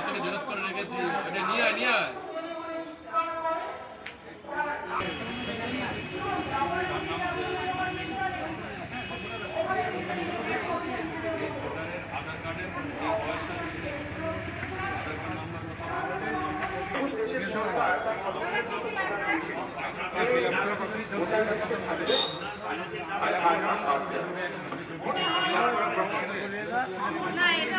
আমার থেকে করে রেখেছি। এটা নিয়ে আয় নিয়ে আয়। না এটা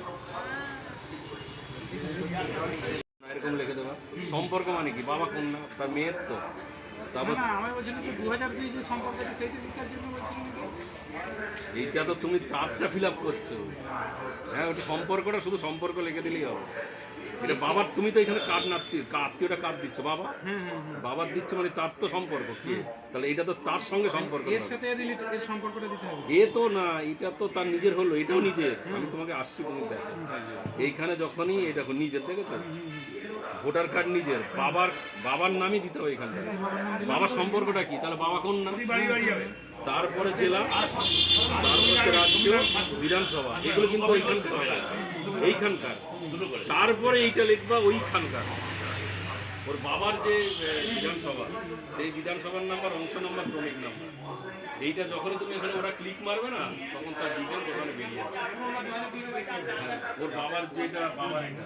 এরকম লিখে দেবা সম্পর্ক মানে কি? বাবা কন্যা তার মেয়ের তো। এইটা তো তুমি তারটা ফিল আপ করছ। হ্যাঁ ওটা সম্পর্কটা শুধু সম্পর্ক লিখে দিলেই হবে। এটা বাবার তুমি তো এখানে কার্ড নাত্তি আত্মীয়টা কার্ড দিচ্ছ? বাবা? বাবার দিচ্ছ মানে তার তো সম্পর্ক কি? তাহলে এটা তো তার সঙ্গে সম্পর্ক এর সাথে এর সম্পর্কটা দিতে হবে। এ তো না এটা তো তার নিজের হলো এটাও নিজের। আমি তোমাকে আসছি তুমি দেখো এইখানে যখনই এই দেখো নিজের দেখেছ ভোটার কার্ড নিজের, বাবার বাবার নামই দিতে হবে এখানে বাবার সম্পর্কটা কি? তাহলে বাবা কোন নাম? তারপরে জেলা রাজ্য, বিধানসভা। এগুলো কিন্তু এইখানকার। তারপরে এইটা লিখবা ওইখানকার। ওর বাবার যে বিধানসভা, সেই বিধানসভার নাম্বার, অংশ নাম্বার ক্রমিক নাম্বার। এইটা যখনই তুমি এখানে ওরা ক্লিক মারবে না, তখন তার ডিটেলস ওখানে বেরিয়ে হ্যাঁ ওর বাবার যেটা, বাবার এটা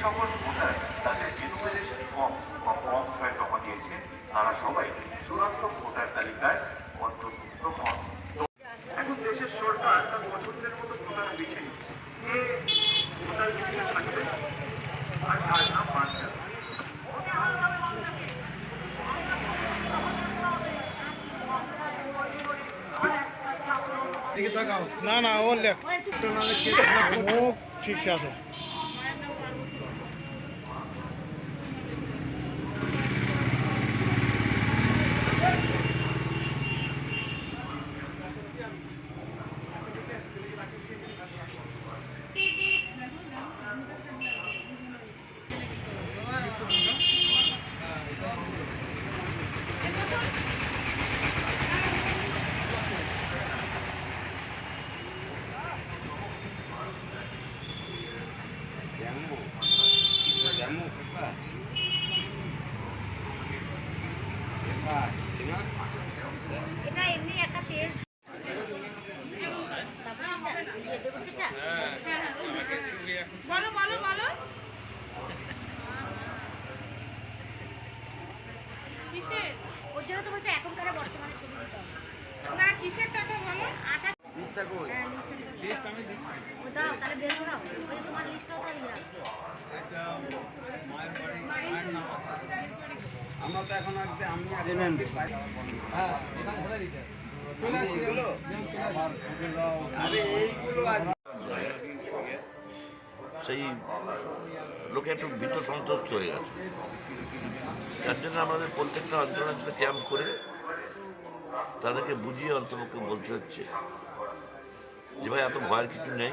সকল ভোটার তাদের এনুমেরেশন ফর্ম বা ফর্ম ছয় জমা দিয়েছে তারা সবাই চূড়ান্ত ভোটার তালিকায় অন্তর্ভুক্ত হন এখন দেশের সরকার তার পছন্দের মতো ভোটার বেছে নিচ্ছে। কে ভোটার লিস্টে থাকবে আর কার নাম বাদ যাবে না না ওর লেখ মুখ ঠিক আছে। বলো বলো বলো কিসের ওর জন্য তো বলছে এখনকার বর্তমানে ছবি দিতে হবে না কিসের টাকা বলো আটা লিস্টটা ও দাও তাহলে বের করাও ওই তোমার তো আছে সেই লোকে একটু ভীত সন্তুষ্ট হয়ে গেছে। যার জন্য আমাদের প্রত্যেকটা অঞ্চলে ক্যাম্প করে তাদেরকে বুঝিয়ে অন্তপক্ষে বলতে হচ্ছে যে ভাই এত ভয়ের কিছু নেই।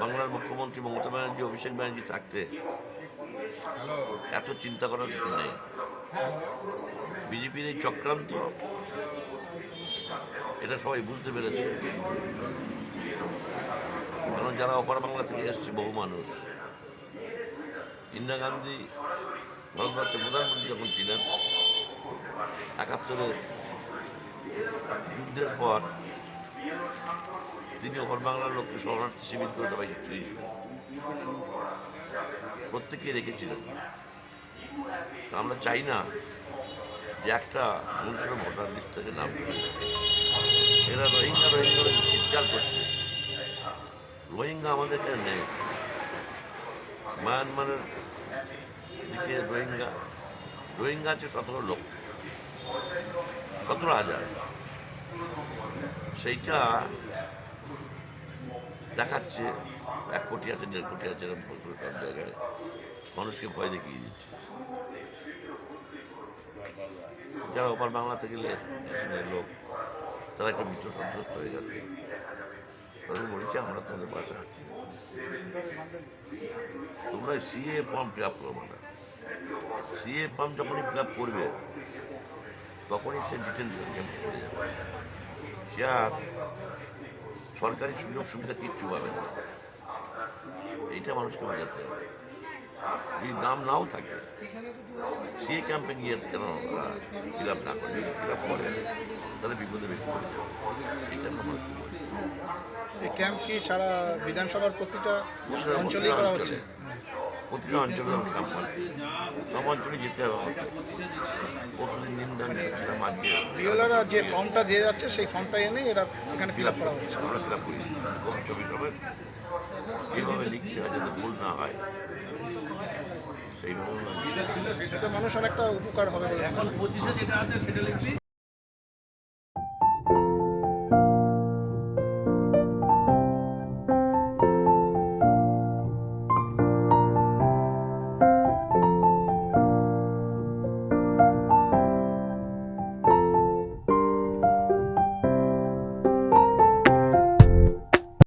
বাংলার মুখ্যমন্ত্রী মমতা ব্যানার্জি অভিষেক ব্যানার্জি থাকতে এত চিন্তা করার কিছু নেই। বিজেপির এই চক্রান্ত এটা সবাই বুঝতে পেরেছে। কারণ যারা অপার বাংলা থেকে এসছে বহু মানুষ। ইন্দিরা গান্ধী ভারতবর্ষের প্রধানমন্ত্রী যখন ছিলেন একাত্তরের যুদ্ধের পর তিনি বাংলার লোককে শরণার্থী শিবির করে সবাইকে ফিরিয়েছিলেন প্রত্যেকেই রেখেছিলেন তা আমরা চাই না যে একটা মানুষের ভোটার লিস্ট থেকে নাম এরা রোহিঙ্গা রোহিঙ্গা চিৎকার করছে। রোহিঙ্গা আমাদের এখানে নেই। মায়ানমারের দিকে রোহিঙ্গা রোহিঙ্গা আছে সতেরো লোক সতেরো হাজার। সেইটা দেখাচ্ছে, এক কোটি আছে, দেড় কোটি আছে, এরকম সব জায়গায়। মানুষকে ভয় দেখিয়ে দিচ্ছে। যারা ওপার বাংলা থেকে লোক, তারা একটা মিত্র সন্তুষ্ট হয়ে গেছে তাদের বলেছি, আমরা তোমাদের পাশে আছি। তোমরা সিএ ফর্ম ফিল আপ করব না সিএ ফর্ম যখনই ফিল আপ করবে, তখনই সে ডিটেল করে যাবে। সে আর সরকারি সুযোগ সুবিধা কিচ্ছু পাবে না। এইটা মানুষকে বোঝাতে হবে। যদি দাম নাও থাকে সে ক্যাম্পে গিয়ে কেন ফিল আপ না করে? যদি ফিল আপ করে তাহলে বিপদে বেশি পড়ে যাবে। এই ক্যাম্প কি সারা বিধানসভার প্রতিটা প্রতিটা- অঞ্চলেই করা হচ্ছে? প্রতিটা অঞ্চলে ক্যাম্প হয় সব অঞ্চলে যেতে হবে আমাকে। পরশুদিন নিন্দা নিয়েছিলাম আজকে যে ফর্মটা দিয়ে যাচ্ছে সেই ফর্মটা এনে এরা এখানে ফিল আপ করা হচ্ছে। আমরা ফিল আপ করি। কম ছবি সবাই যেভাবে লিখতে হয় যাতে ভুল না হয়। সেইভাবে মানুষ অনেকটা উপকার হবে। এখন পঁচিশে যেটা আছে সেটা লিখবি।